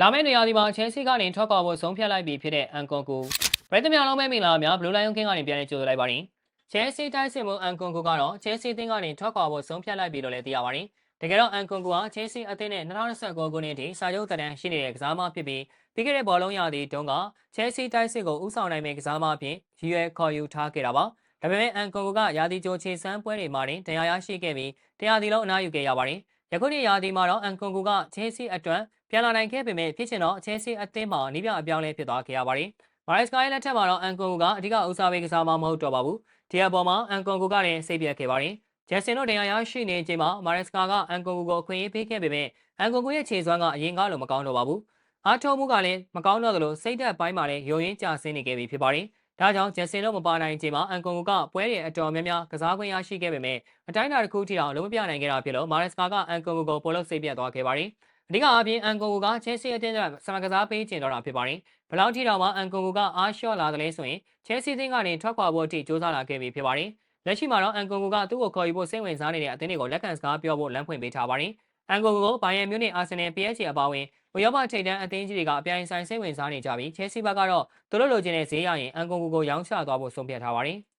လာမယ့်နေရာဒီမှာချဲစီကနေထွက်ခွာဖို့ဆုံးဖြတ်လိုက်ပြီဖြစ်တဲ့အန်ကွန်ကူပရိသတ်များလုံးပဲမင်္ဂလာပါများဘလူးလိုင်းယုံကင်းကနေပြန်လည်ကြိုဆိုလိုက်ပါတယ်ချဲစီတိုက်စစ်မှုအန်ကွန်ကူကတော့ချဲစီအသင်းကနေထွက်ခွာဖို့ဆုံးဖြတ်လိုက်ပြီလို့လည်းသိရပါတယ်တကယ်တော့အန်ကွန်ကူကချဲစီအသင်းနဲ့2029ခုနှစ်ထိစာချုပ်သက်တမ်းရှိနေတဲ့ကစားမဖြစ်ပြီးပြီးခဲ့တဲ့ဘောလုံးရာသီတုန်းကချဲစီတိုက်စစ်ကိုဥဆောင်နိုင်မဲ့ကစားမအဖြစ်ရည်ရွယ်ခေါ်ယူထားခဲ့တာပါဒါပေမဲ့အန်ကွန်ကူကရာသီကြိုချေစမ်းပွဲတွေမှာတင်တရားရရှိခဲ့ပြီးတရားဒီလုံးအနားယူခဲ့ရပါတယ် ယခုနှစ်ရာသီမှာတော့အန်ကွန်ကူကချဲစီအတွက်ပြန်လာနိုင်ခဲ့ပေမဲ့ဖြစ်ချင်တော့ချဲစီအသင်းမှာနီးပြအပြောင်းလဲဖြစ်သွားခဲ့ရပါတယ်။မာရက်စကာရဲ့လက်ထက်မှာတော့အန်ကွန်ကူကအဓိကဦးစားပေးကစားမမဟုတ်တော့ပါဘူး။ဒီအပေါ်မှာအန်ကွန်ကူကလည်းစိတ်ပြတ်ခဲ့ပါတယ်။ဂျက်ဆင်တို့တရားရရှိနေချိန်မှာမာရက်စကာကအန်ကွန်ကူကိုအခွင့်အရေးပေးခဲ့ပေမဲ့အန်ကွန်ကူရဲ့ခြေစွမ်းကအရင်ကလိုမကောင်းတော့ပါဘူး။အားထုတ်မှုကလည်းမကောင်းတော့သလိုစိတ်သက်ပိုင်းမှာလည်းယိုရင်းကျဆင်းနေခဲ့ပြီဖြစ်ပါတယ်။ ဒါကြောင့်ဂျက်ဆင်တို့မပါနိုင်ချိန်မှာအန်ကွန်ကူကပွဲတွေအတော်များများကစားခွင့်ရရှိခဲ့ပေမဲ့အတိုင်းအတာတစ်ခုထိအောင်လုံးမပြနိုင်ခဲ့တာဖြစ်လို့မာရက်စကာကအန်ကွန်ကူကိုပိုလို့စိတ်ပြတ်သွားခဲ့ပါတယ်။အဓိကအပြင်အန်ကွန်ကူကချဲစီအတင်းကစမကစားပေးကျင်တော့တာဖြစ်ပါတယ်။ဘယ်လောက်ထိတောင်မှအန်ကွန်ကူကအားလျှော့လာတယ်လဲဆိုရင်ချဲစီအသင်းကနေထွက်ခွာဖို့အထိစ조사လာခဲ့ပြီဖြစ်ပါတယ်။လက်ရှိမှာတော့အန်ကွန်ကူကသူ့ကိုခေါ်ယူဖို့စိတ်ဝင်စားနေတဲ့အသင်းတွေကိုလက်ခံစကားပြောဖို့လမ်းဖွင့်ပေးထားပါတယ်။ အန်ကွန်ကူကိုဘိုင်ယန်မြူးနစ်အာဆင်နယ် PSG အပါအဝင်ဝရောပထိပ်တန်းအသင်းကြီးတွေကအပြိုင်ဆိုင်စိတ်ဝင်စားနေကြပြီးချဲစီဘက်ကတော့သူတို့လိုချင်တဲ့ဈေးရရင်အန်ကွန်ကူကိုရောင်းချသွားဖို့ဆုံးဖြတ်ထားပါတယ်။